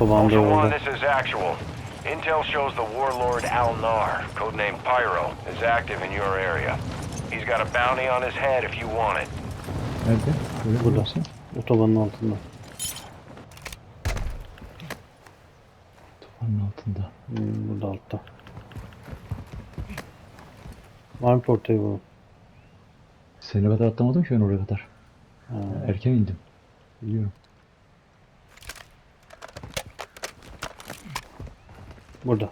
Ultra One, orada. this is actual. Intel shows the warlord Al Nar, codenamed Pyro, is active in your area. He's got a bounty on his head if you want it. Nerede? Böyle Burada. burası. Otobanın altında. Duvarın altında. Hmm, burada altta. Var mı portayı bu? Seni kadar atlamadım ki ben oraya kadar. Ha, Erken indim. Biliyorum. burada.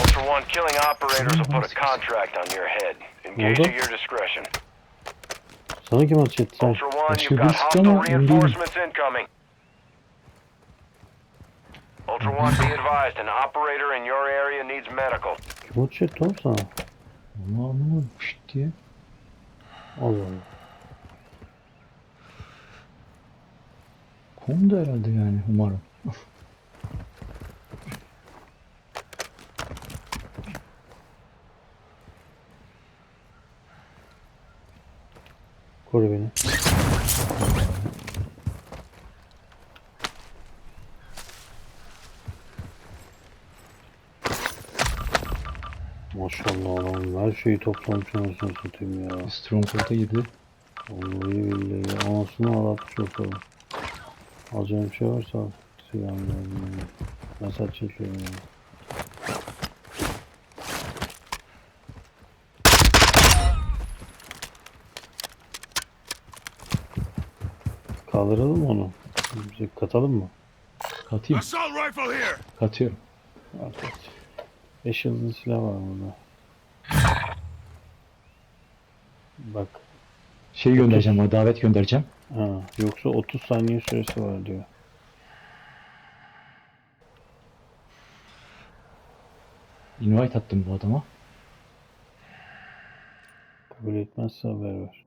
Ultra One, killing operators will put a contract on your head. Engage at your discretion. Sana kim atış etti? Ultra One, you've got hostile reinforcements incoming. Ultra One, be advised, an operator in your area needs medical. Kim etti oğlum sana? Ama anlamadım. Şşt diye. Allah Allah. Kondu herhalde yani umarım. Koru beni. Maşallah adam her şeyi toplamış anasını satayım ya. Stronghold'a girdi. Vallahi billahi anasını ağlatmış o kadar. Alacağım bir şey varsa. Silahını verdim. Mesaj çekiyorum yani. Kaldıralım onu? Bize katalım mı? Katayım. Katıyorum. Artık. Beş yıldızlı silah var burada. Bak. Şey göndereceğim ama davet göndereceğim. Ha, yoksa 30 saniye süresi var diyor. Invite attım bu adama. Kabul etmezse haber ver.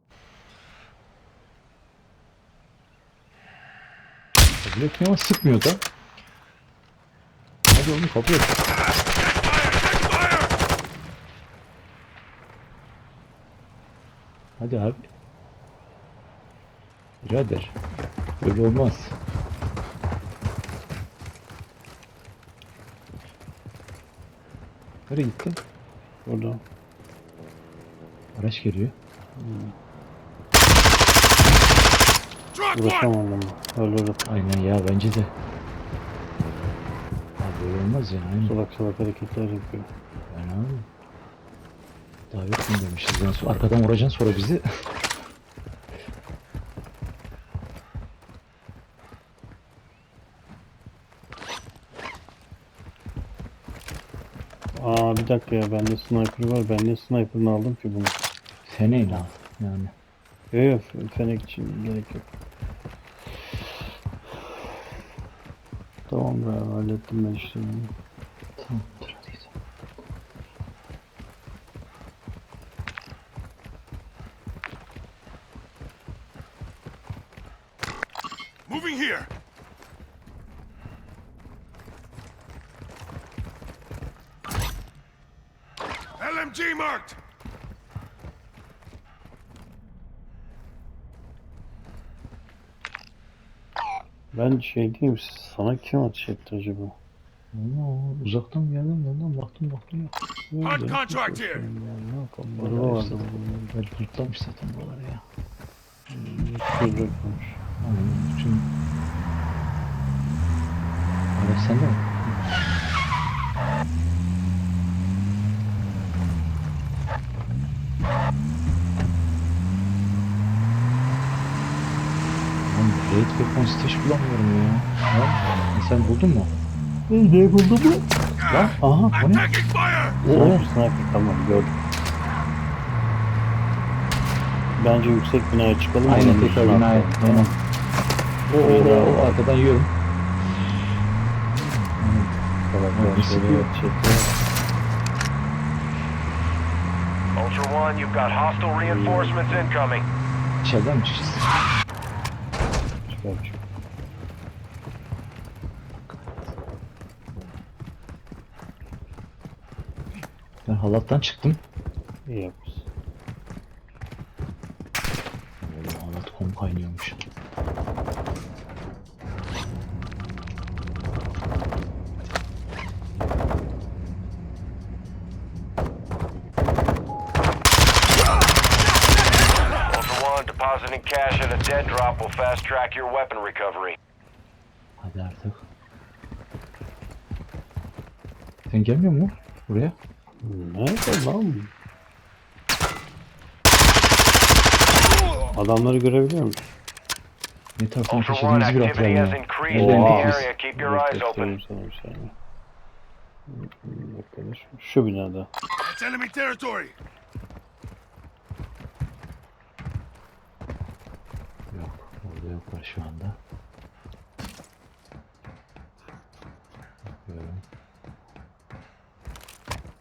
Kabul etmiyor ama sıkmıyor da. Hadi oğlum kabul et. Hadi abi. Birader. Böyle olmaz. Nereye gitti? Burada. Araç geliyor. One! Uğraşamadım. Öldürdüm. Aynen ya bence de. Abi böyle olmaz ya. Aynen. Salak salak hareketler yapıyor. Yani abi. Davet mi demişiz? Yani so- arkadan vuracaksın sonra bizi. Aa bir dakika ya bende sniper var. Ben ne sniper'ını aldım ki bunu? Feneyle al. Yani. Yok yok fenek için gerek yok. Tamam be hallettim ben işlemini. Tamamdır hadi gidelim. Moving here! LMG marked! Ben şey diyeyim sana kim ateş etti acaba? Ama uzaktan geldim yandan baktım baktım yok. Hard contract here! Ne yapalım? Buralar vardı işte. Ben kurtlamış zaten buraları ya. Söz bırakmamış. Aynen bütün... Araç Lan Raid Weapon Stash bulamıyorum ya. Ha? Sen buldun mu? Ne buldu bu? Lan aha o ne? Fire! Sniper tamam gördüm. Bence yüksek binaya çıkalım. Aynen tekrar binaya. Tamam. O, o, o, o arkadan yiyorum. Ateş etti. Ultra One, you've got hostile reinforcements incoming. İçeriden mi çıkacağız? Çıkar. Ben halattan çıktım. İyi yapmışsın. Böyle halat kom kaynıyormuş. Depositing cash dead drop will fast track your weapon recovery. Hadi artık. Sen gelmiyor mu buraya? Nerede lan? Adamları görebiliyor musun? Ne taraftan kaçırdığımızı bir activity has hatırlamıyorum. increased Nereden in the gidiyoruz? area. Keep your eyes open. Göstereyim sana bir saniye. Bakalım. Şu binada. That's enemy territory. Yok, orada yoklar şu anda. Bakıyorum.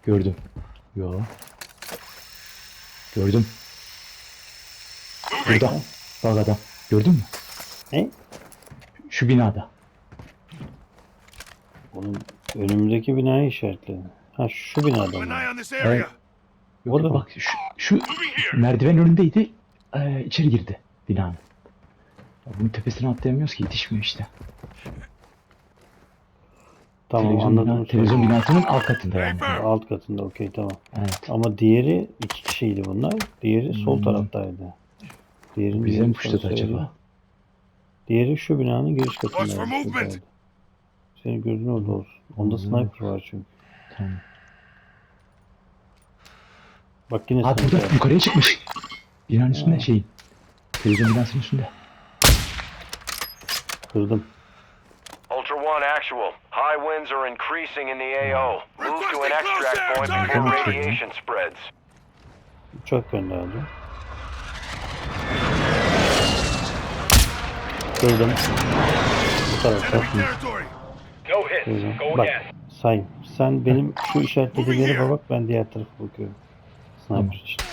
Gördüm. Yo. Gördüm. Burada. Bak adam. Gördün mü? Ne? Şu binada. Onun önümdeki binayı işaretledi. Ha şu binada mı? Yok, Orada bak şu, şu merdiven önündeydi. Ee, içeri girdi binanın. Bunun tepesine atlayamıyoruz ki yetişmiyor işte. Tamam televizyon, anladım. bina- televizyon binasının alt katında yani. Alt katında okey tamam. Evet. Ama diğeri iki kişiydi bunlar. Diğeri sol Hmm. taraftaydı. Diğerini Bize diğeri mi puşladı acaba? Diğeri şu binanın giriş katında. Senin gözün orada olsun. Onda Hmm. sniper var çünkü. Tamam. Bak yine Ha sniper. burada yukarıya çıkmış. Binanın üstünde şey. Televizyon binasının üstünde. Kırdım. Ultra One, actual. High winds are increasing in the AO. Move to an extract point before radiation spreads. Uçak gönderdi. Kırdım. Bu tarafta. No hits. Kırdım. Bak say. Sen benim şu işaretlediğim yere bak ben diğer tarafa bakıyorum. Sniper işte.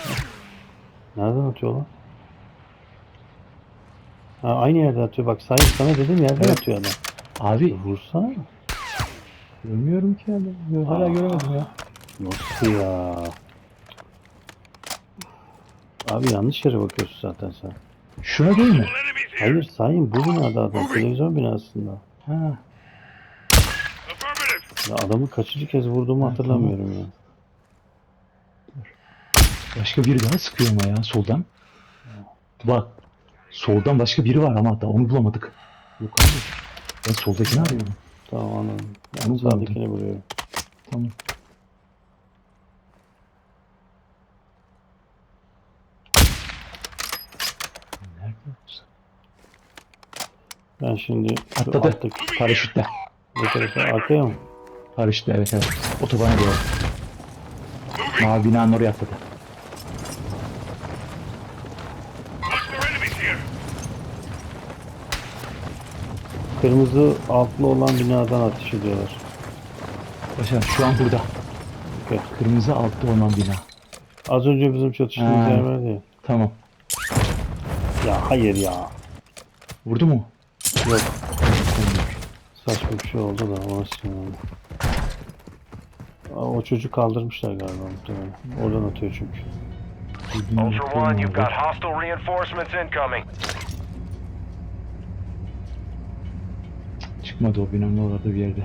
Nereden atıyor lan? Ha, aynı yerden atıyor. Bak say sana dedim yerden Evet. atıyor adam. Abi Vursana. görmüyorum ki adam. Hala Aa. göremedim ya. Nasıl ya? Abi yanlış yere bakıyorsun zaten sen. Şuna değil mi? Hayır sayın bu binada adam. Televizyon binasında. Ha. Ya adamı kaçıncı kez vurduğumu Ha, hatırlamıyorum ya. Başka biri daha sıkıyor ama ya soldan. Bak. Soldan başka biri var ama hatta onu bulamadık. Yok abi. Ben soldakini arıyorum. Tamam anladım. Onu Ben bulamadım. sağdakini vuruyorum. Tamam. Nerede? Ben şimdi şu Atladı. alttaki Paraşütle. ne tarafa arkaya mı? Paraşütle evet evet. Otobana doğru. Mavi binanın oraya atladı. Kırmızı altlı olan binadan ateş ediyorlar. Başar şu an burada. Okey. Kırmızı altlı olan bina. Az önce bizim çatıştığımız Ha. yer vardı ya. Tamam. Ya hayır ya. Vurdu mu? Yok. Saçma bir şey oldu da ona sinirlendim. Aa, O çocuk kaldırmışlar galiba muhtemelen. Oradan atıyor çünkü. Ultra One, you've got hostile reinforcements incoming. Çıkmadı o binanın orada bir yerde.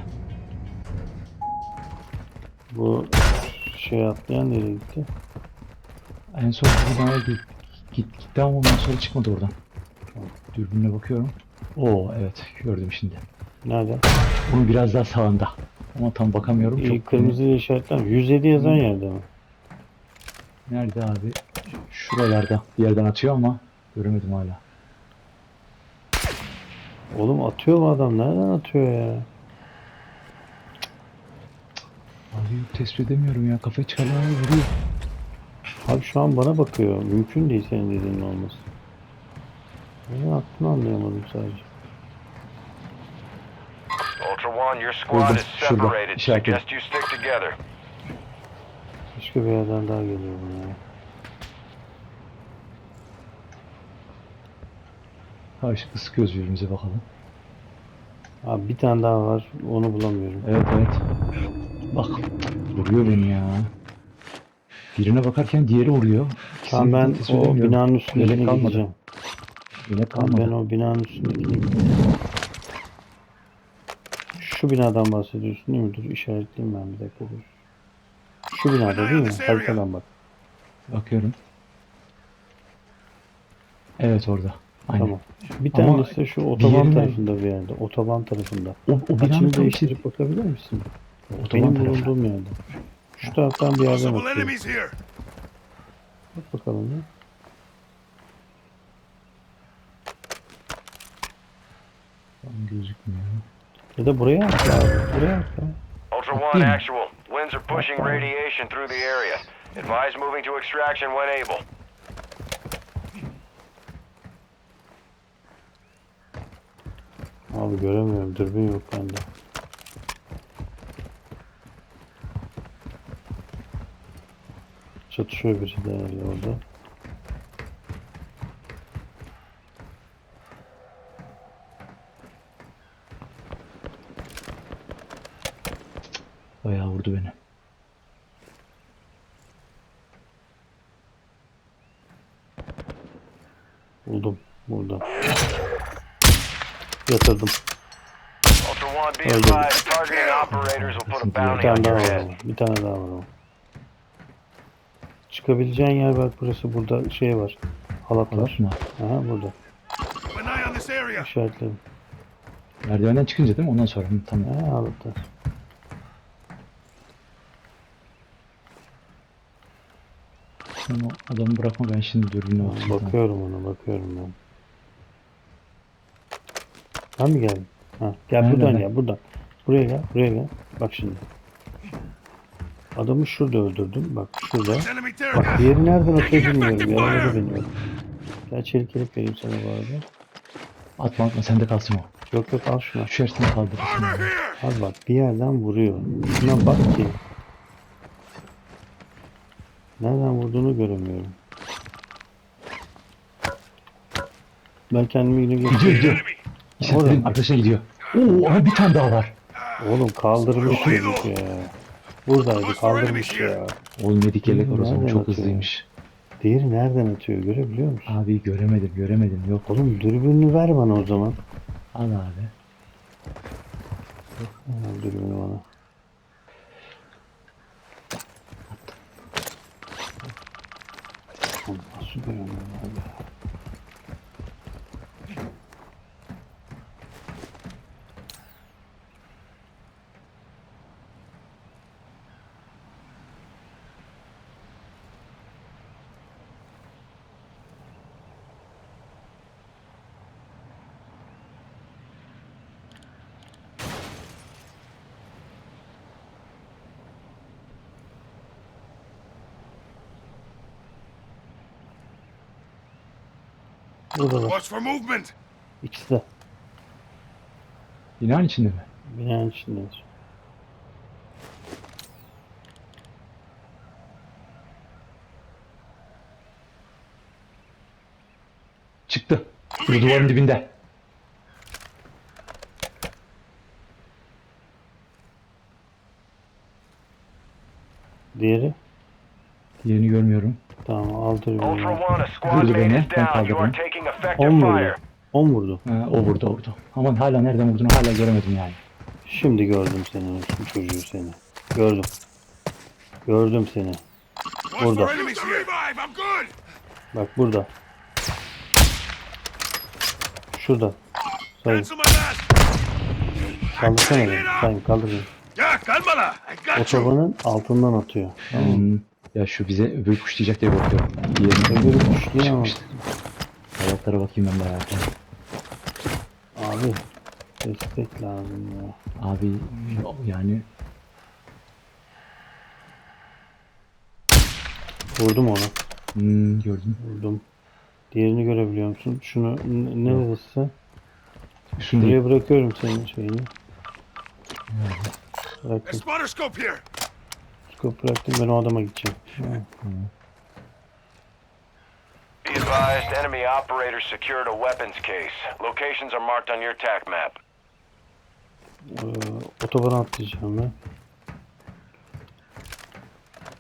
Bu şey atlayan nereye gitti? En son binaya git, git, gitti ama ondan sonra çıkmadı oradan. Dürbünle bakıyorum. Oo evet gördüm şimdi. Nerede? Bunun biraz daha sağında. Ama tam bakamıyorum. İyi, Çok kırmızı ile işaretlenmiş. 107 yazan yerde mi? Nerede abi? Şuralarda. Bir yerden atıyor ama göremedim hala. Oğlum atıyor mu adam? Nereden atıyor ya? Abi tespit edemiyorum ya. Kafayı çıkarmadan vuruyor. Abi şu an bana bakıyor. Mümkün değil senin dediğin olması. Nereden attığını anlayamadım sadece. Ultra One, your squad is şurada, separated. işaretledim. Suggest you stick together. Başka bir yerden daha geliyor bana ya. Karşılıklı sıkıyoruz birbirimize bakalım. Abi bir tane daha var. Onu bulamıyorum. Evet evet. Bak vuruyor beni ya. Birine bakarken diğeri vuruyor. Tamam ben o binanın Yelek üstündekine kalmadı. gideceğim. Yelek Tamam kalmadı. ben o binanın üstündekine gideceğim. Şu binadan bahsediyorsun değil mi? Dur işaretleyeyim ben bir dakika dur. Şu binada değil mi? Haritadan bak. Bakıyorum. Evet orada. Aynen. Tamam. Bir Ama tanesi de şu otoban diğerine- tarafında bir yerde. Otoban tarafında. O, o Açını tam değiştirip bakabilir misin? Otoban Benim tarafı. bulunduğum yerde. Şu taraftan bir yerden here. Bak bakalım ya. Tam gözükmüyor. Ya da buraya at abi. Buraya at ya. Ultra. One actual. Winds are pushing radiation through the area. Advise moving to extraction when able. Abi göremiyorum. Dürbün yok bende. Çatışıyor biri de herhalde orada. Bayağı vurdu beni. Buldum. Burada. Yatırdım. Ultra One, be Öldürdüm. advised, targeting operators will put a Bir bounty on tane daha var. Bir tane daha var. Çıkabileceğin yer bak burası. Burada şey var. Halat var. Halat mı? Aha burada. İşaretledim. Merdivenden çıkınca değil mi? Ondan sonra. Hı, tamam. Ha halat var. Sen o adamı bırakma ben şimdi dürbünle bakayım. tamam. Bakıyorum ona bakıyorum ben. Ben mi geldim? Ha, gel Nerede buradan ben? gel buradan. Buraya gel buraya gel. Bak şimdi. Adamı şurada öldürdüm. Bak şurada. Bak diğeri nereden atıyor bilmiyorum. Yaraladı beni. Gel çelik yelek vereyim sana bu arada. Atma atma sende kalsın o. Yok yok al şunu. Şu ersini kaldırırsın. Al bak bir yerden vuruyor. Şuna bak ki. Nereden vurduğunu göremiyorum. Ben kendimi yine Gidiyor İşaretledim arkadaşa gidiyor. Oo aha bir tane daha var. Oğlum kaldırmış çocuk ya. Buradaydı kaldırmış ya. Oğlum medik yelek var o zaman çok atıyor? hızlıymış. Diğeri nereden atıyor görebiliyor musun? Abi göremedim göremedim yok. Oğlum dürbününü ver bana o zaman. Al abi. Al dürbünü bana. Oğlum Nasıl göremiyorum abi? Burada da Watch for movement. ikisi de Binanın içinde mi? binanın içindedir. Çıktı. Bu duvarın dibinde. Diğeri Diğerini görmüyorum. tamam al dürbünü. Ultra ver. One, a squad Vurdu mate beni, is ben down. You are kaldırdım. Taking 10 effective vurdu. fire. 10 vurdu. Ha, o vurdu o vurdu. Ama hala nereden vurduğunu hala göremedim yani. Şimdi gördüm seni olsun çocuğu seni. Gördüm. Gördüm seni. Burada. Bak burada. Şurada. Sayın. Kaldırsana beni. Sayın kaldır beni. Ya, got you. Otobanın altından atıyor. Tamam. Hmm, ya şu bize öbür kuşlayacak diye bakıyorum. Diğerini Öbürü kuşluyor ama. Hayatlara bakayım ben hayata. Abi. Destek lazım ya. Abi yani Vurdum onu. hmm, gördüm. Vurdum. Diğerini görebiliyor musun? Şunu n- neresi? Üstünde Buraya bırakıyorum senin şeyini. Bıraktım. scope here. Scope bıraktım. Ben o adama gideceğim. Ha. Advised, enemy operators secured a weapons case. Locations are marked on your TAC map. Ee, otobana atlayacağım ben.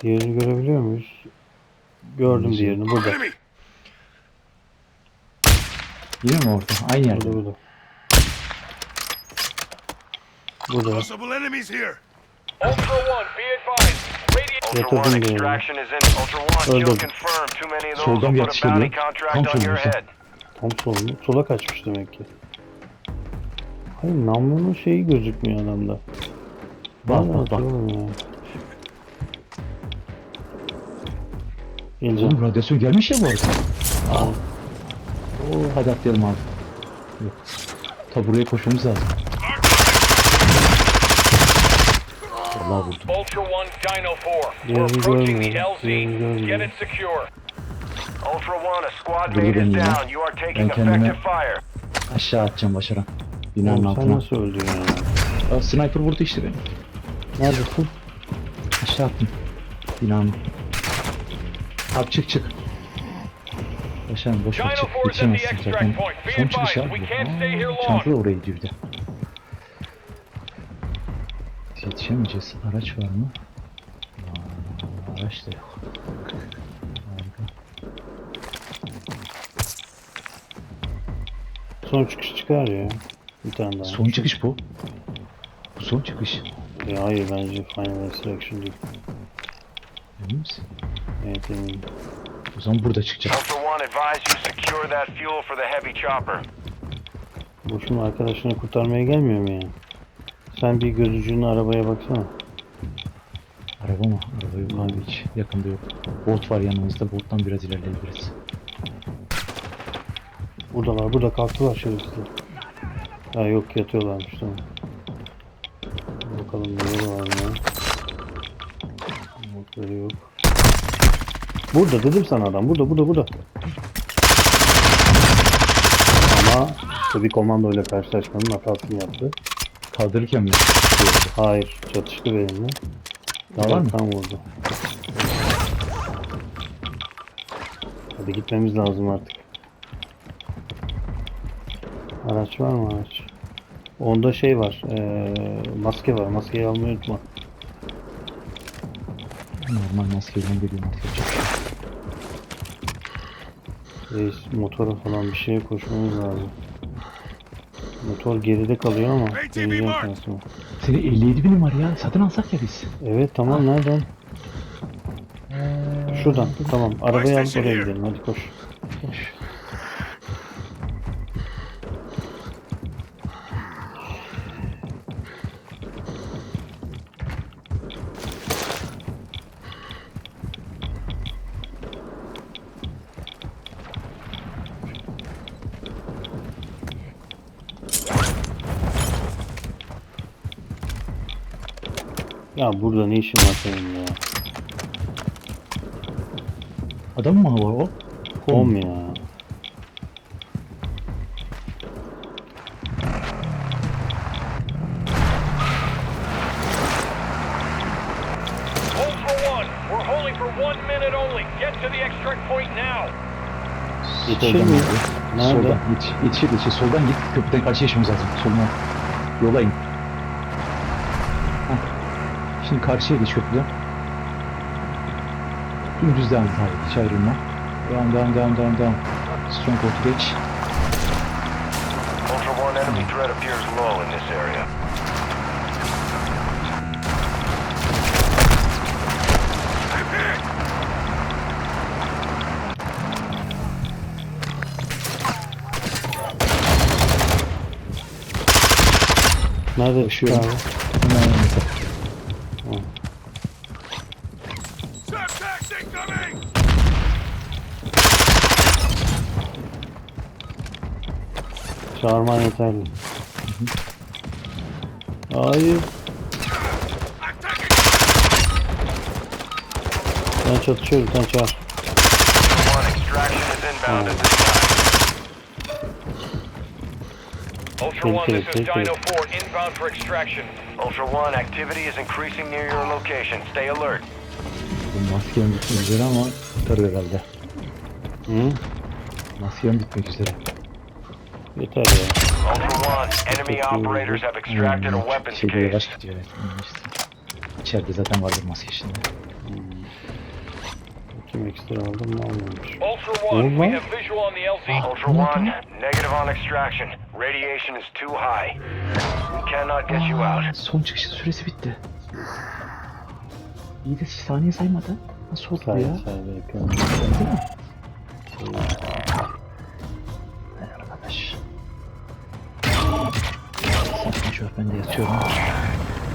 Diğerini görebiliyor muyuz? Gördüm diğerini burada. Yine mi orada? Aynı yerde. Burada burada. Burada. Possible enemies here! Ultra One, be advised. Ultra Yatırdım One, diyelim. extraction is in. Ultra One, kill Öldüm. confirmed. Too many of those Soldan bir atış geliyor. Tam head. Tam sol mu? Sola kaçmış demek ki. Hayır namlunun şeyi gözükmüyor adamda. Bak bak bak. atıyor oğlum ya? Geleceğim. Oğlum radyasyon gelmiş ya bu arada. Aa. Oo, hadi atlayalım abi. Yok. Ta buraya koşmamız lazım. Allah vurdum. Ultra One, Dino 4. Diğerini görmüyorum. Diğerini görmüyorum. secure. Ultra One, a squad mate is down. You are taking effective fire. Aşağı atacağım başaran. Binanın Oğlum sen altına. nasıl öldün ya? Aa, sniper vurdu işte beni. Neredesin? Aşağı attım. Binanın. Abi çık çık. Başaran boş ver Dino çık. The extract zaten. Son çıkış abi. Aa, long. Çanta da oraya gidiyor bir de. Yetişemeyeceğiz. Araç var mı? Aa, araç da yok. Harika. Son çıkış çıkar ya. Bir tane daha. Son çıkış bu. Bu son çıkış. Ya hayır bence Final Extraction değil. Emin misin? Evet eminim. O zaman burada çıkacağız. Ultra One, advise you secure that fuel for the heavy chopper. Boşuna arkadaşını kurtarmaya gelmiyor mu yani? Sen bir göz ucunu arabaya baksana. Araba mı? Araba yok abi hiç. Yakında yok. Bot var yanımızda. Bottan biraz ilerleyebiliriz. Buradalar, burada kalktılar şerefsizler. Ha yok yatıyorlarmış tamam. Bakalım neleri var ya. Botları yok. Burada dedim sana adam. Burada burada burada. Ama tabii komandoyla karşılaşmanın hatasını yaptı. Kaldırırken mi? Hayır çatıştı benimle. Daha var mı? Tam vurdu. Hadi gitmemiz lazım artık. Araç var mı araç? Onda şey var. eee, maske var. Maskeyi almayı unutma. Normal maskeyle bir şey yok. Reis motora falan bir şeye koşmamız lazım. Motor geride kalıyor ama deneyeceğim şansımı. Senin 57 binin var ya. Satın alsak ya biz. Evet tamam nereden? Şuradan tamam arabayı alıp oraya gidelim hadi koş. Ya burada ne işin var senin ya? Adam mı var o? Kom ya. Ultra One, we're holding for one minute only. Get to the extract point now. Yetişir Soldan mi? Nerede? Soldan. Yetiş, yetişir yetişir. Soldan git. Köprüden karşıya geçmemiz lazım. Soluna. Yola in. Şimdi karşıya geç köprüden. Dümdüz devam et abi. Hiç ayrılma. Devam devam devam devam devam. Stronghold geç. Ultra One, enemy threat appears low in this area. Nerede Yaşıyorum. abi? Hemen yanımızda. Çağırman yeterli. Hayır. Attacking! Ben çatışıyorum sen çağır. One, extraction is inbound at this time. Ultra One, this is Take care, take Dino 4, inbound for extraction. Ultra One, activity is increasing near your location. Stay alert. Bu maskem bitmek üzere ama tutar herhalde. Hı? Maskem bitmek üzere. Yeter ya. Ultra One, enemy operators have extracted a weapons Şeyde case. yavaş gidiyor evet. Hmm, işte. İçeride zaten vardır maske şimdi. Bakayım ekstra aldım mı almamış. Ultra One, we have visual on the LZ. Ultra One, negative on extraction. Radiation is too high. We cannot get you out. Son çıkış süresi bitti. İyi de saniye saymadı. Nasıl oldu bu Sayın ya? sayın ekran. Değil mi? Ben de yatıyorum.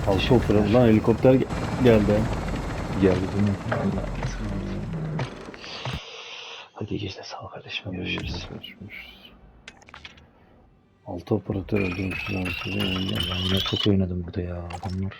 Altı opera. Lan helikopter ge- geldi. Geldi değil mi? Hadi iyi geceler sağ ol kardeşim. Görüşürüz. Altı operatör öldürmüşüz. Ben yine çok oynadım burada ya adamlar.